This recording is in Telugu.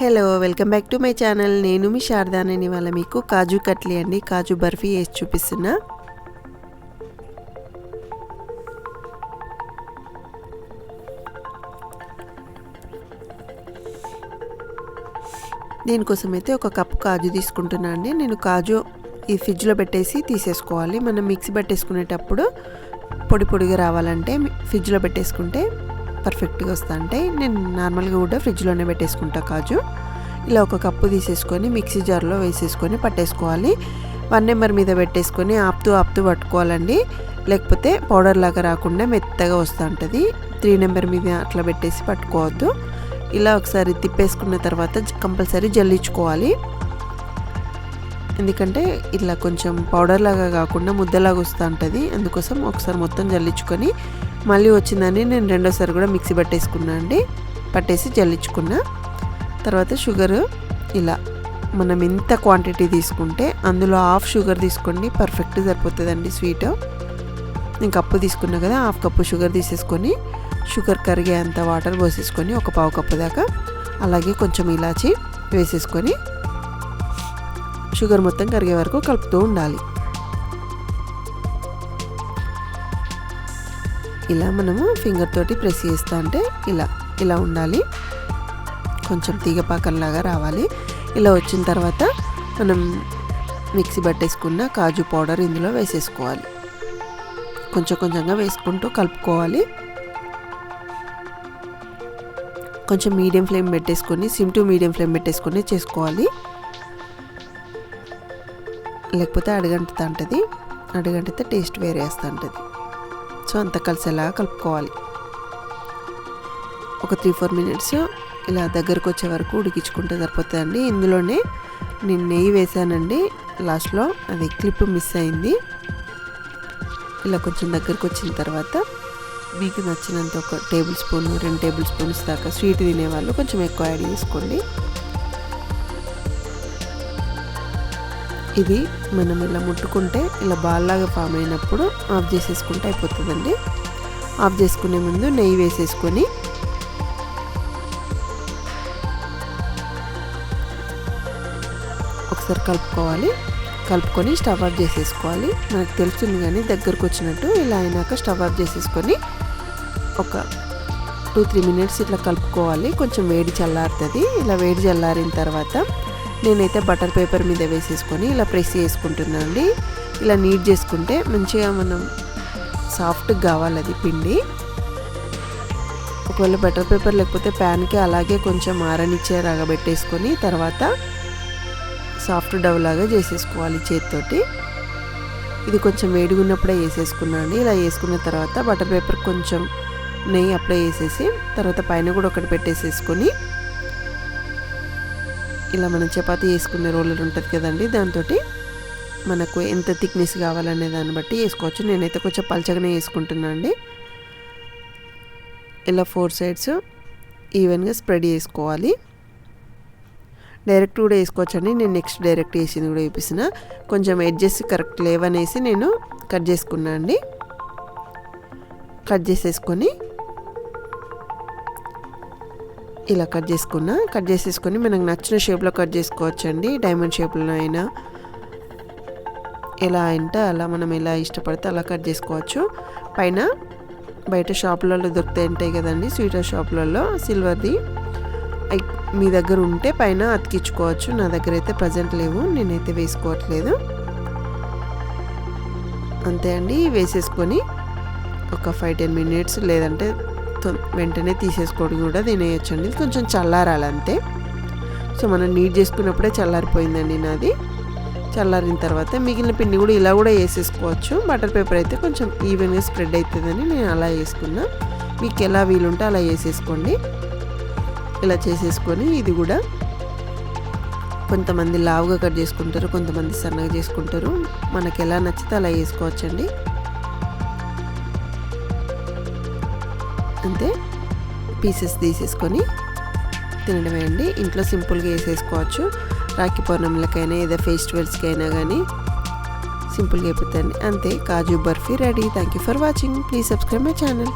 Hello welcome back to my channel. నేను మీ శారదానని వాళ్ళ మీకు కాజు కట్లీ అండి కాజు బర్ఫీ వేసి చూపిస్తున్నా. దీనికోసం అయితే ఒక కప్పు కాజు తీసుకుంటున్నా అండి. నేను కాజు ఈ ఫ్రిడ్జ్లో పెట్టేసి తీసేసుకోవాలి. మనం మిక్సీ పట్టేసుకునేటప్పుడు పొడి పొడిగా రావాలంటే ఫ్రిడ్జ్లో పెట్టేసుకుంటే పర్ఫెక్ట్గా వస్తా అంటే నేను నార్మల్గా కూడా ఫ్రిడ్జ్లోనే పెట్టేసుకుంటా కాజు. ఇలా ఒక కప్పు తీసేసుకొని మిక్సీ జార్లో వేసేసుకొని పట్టేసుకోవాలి. వన్ నెంబర్ మీద పెట్టేసుకొని ఆపుతూ ఆపుతూ పట్టుకోవాలండి. లేకపోతే పౌడర్ లాగా రాకుండా మెత్తగా వస్తూ ఉంటుంది. త్రీ నెంబర్ మీద అట్లా పెట్టేసి పట్టుకోవద్దు. ఇలా ఒకసారి తిప్పేసుకున్న తర్వాత కంపల్సరీ జల్లించుకోవాలి. ఎందుకంటే ఇట్లా కొంచెం పౌడర్ లాగా కాకుండా ముద్దలాగా వస్తూ ఉంటుంది. అందుకోసం ఒకసారి మొత్తం జల్లించుకొని మళ్ళీ వచ్చిందని నేను రెండోసారి కూడా మిక్సీ పట్టేసుకున్నా అండి. పట్టేసి జల్లించుకున్నా. తర్వాత షుగర్ ఇలా మనం ఎంత క్వాంటిటీ తీసుకుంటే అందులో హాఫ్ షుగర్ తీసుకోండి పర్ఫెక్ట్ సరిపోతుందండి స్వీట్. నేను కప్పు తీసుకున్నా కదా హాఫ్ కప్పు షుగర్ తీసేసుకొని షుగర్ కరిగే అంత వాటర్ పోసేసుకొని ఒక పావు కప్పు దాకా అలాగే కొంచెం ఇలాచి వేసేసుకొని షుగర్ మొత్తం కరిగే వరకు కలుపుతూ ఉండాలి. ఇలా మనము ఫింగర్ తోటి ప్రెస్ చేస్తా అంటే ఇలా ఇలా ఉండాలి. కొంచెం తీగపాకంలాగా రావాలి. ఇలా వచ్చిన తర్వాత మనం మిక్సీ పట్టేసుకున్న కాజు పౌడర్ ఇందులో వేసేసుకోవాలి. కొంచెం కొంచెంగా వేసుకుంటూ కలుపుకోవాలి. కొంచెం మీడియం ఫ్లేమ్ పెట్టేసుకొని సిమ్ టు మీడియం ఫ్లేమ్ పెట్టేసుకొని చేసుకోవాలి. లేకపోతే అడగంటుతా ఉంటుంది. అడగంటితే టేస్ట్ వేరే వేస్తూ ఉంటుంది. సో అంత కలిసేలాగా కలుపుకోవాలి. ఒక త్రీ ఫోర్ మినిట్స్ ఇలా దగ్గరకు వచ్చే వరకు ఉడికించుకుంటే సరిపోతుందండి. ఇందులోనే నేను నెయ్యి వేసానండి. లాస్ట్లో అది క్లిప్ మిస్ అయింది. ఇలా కొంచెం దగ్గరకు వచ్చిన తర్వాత మీకు నచ్చినంత ఒక టేబుల్ స్పూన్ రెండు టేబుల్ స్పూన్స్ దాకా స్వీట్ తినేవాళ్ళు కొంచెం ఎక్కువ యాడ్ చేసుకోండి. ఇది మనం ఇలా ముట్టుకుంటే ఇలా బాల్లాగా ఫామ్ అయినప్పుడు ఆఫ్ చేసేసుకుంటే అయిపోతుందండి. ఆఫ్ చేసుకునే ముందు నెయ్యి వేసేసుకొని ఒకసారి కలుపుకోవాలి. కలుపుకొని స్టవ్ ఆఫ్ చేసేసుకోవాలి. మనకు తెలుస్తుంది కానీ దగ్గరకు వచ్చినట్టు ఇలా అయినాక స్టవ్ ఆఫ్ చేసేసుకొని ఒక టూ త్రీ మినిట్స్ ఇట్లా కలుపుకోవాలి. కొంచెం వేడి చల్లారుతుంది. ఇలా వేడి చల్లారిన తర్వాత నేనైతే బటర్ పేపర్ మీద వేసేసుకొని ఇలా ప్రెస్ చేసుకుంటున్నానండి. ఇలా నీట్ చేసుకుంటే మంచిగా మనం సాఫ్ట్గా కావాలి అది పిండి. ఒకవేళ బటర్ పేపర్ లేకపోతే ప్యాన్కి అలాగే కొంచెం ఆరనిచ్చే రగబెట్టేసుకొని తర్వాత సాఫ్ట్ డవ్ లాగా చేసేసుకోవాలి చేతితోటి. ఇది కొంచెం వేడిగా ఉన్నప్పుడే వేసేసుకున్నాను ఇలా వేసుకున్న తర్వాత బటర్ పేపర్ కొంచెం నెయ్యి అప్లై చేసేసి తర్వాత పైన కూడా ఒకటి పెట్టేసేసుకొని ఇలా మనం చపాతీ వేసుకునే రోలర్ ఉంటుంది కదండి దాంతో మనకు ఎంత థిక్నెస్ కావాలనే దాన్ని బట్టి వేసుకోవచ్చు. నేనైతే కొంచెం పలచగానే వేసుకుంటున్నాను అండి. ఇలా ఫోర్ సైడ్స్ ఈవెన్గా స్ప్రెడ్ చేసుకోవాలి. డైరెక్ట్ కూడా వేసుకోవచ్చండి. నేను నెక్స్ట్ డైరెక్ట్ వేసింది కూడా చూపిస్తున్న కొంచెం ఎడ్జెస్ కరెక్ట్ లేవనేసి నేను కట్ చేసుకున్నా అండి. కట్ చేసేసుకొని ఇలా కట్ చేసుకున్నా. కట్ చేసేసుకొని మనకు నచ్చిన షేప్లో కట్ చేసుకోవచ్చండి. డైమండ్ షేప్లో అయినా ఎలా అంటే అలా మనం ఎలా ఇష్టపడితే అలా కట్ చేసుకోవచ్చు. పైన బయట షాపులలో దొరుకుతాయి ఉంటాయి కదండి స్వీటర్ షాపులలో. సిల్వర్ది. మీ దగ్గర ఉంటే పైన అతికించుకోవచ్చు. నా దగ్గర అయితే ప్రజెంట్ లేవు నేనైతే వేసుకోవట్లేదు. అంతే అండి. వేసేసుకొని ఒక ఫైవ్ టెన్ మినిట్స్ లేదంటే వెంటనే తీసేసుకోవడం కూడా తినేయచ్చండి. కొంచెం చల్లారాలి అంతే సో మనం నీట్ చేసుకున్నప్పుడే చల్లారిపోయిందండి నాది. చల్లారిన తర్వాత మిగిలిన పిండి కూడా ఇలా కూడా వేసేసుకోవచ్చు. బటర్ పేపర్ అయితే కొంచెం ఈవెన్గా స్ప్రెడ్ అవుతుందని నేను అలా వేసుకున్నా. మీకు ఎలా వీలుంటే అలా వేసేసుకోండి. ఇలా చేసేసుకొని ఇది కూడా కొంతమంది లావుగా కట్ చేసుకుంటారు కొంతమంది సన్నగా చేసుకుంటారు. మనకి ఎలా నచ్చితే అలా వేసుకోవచ్చండి. అంతే పీసెస్ తీసేసుకొని తినడమే అండి. ఇంట్లో సింపుల్గా వేసేసుకోవచ్చు. రాఖీ పౌర్ణమిలకైనా ఏదో ఫెస్టివల్స్కి అయినా కానీ సింపుల్గా అయిపోతుంది అంతే kaju barfi ready. Thank you for watching please subscribe my channel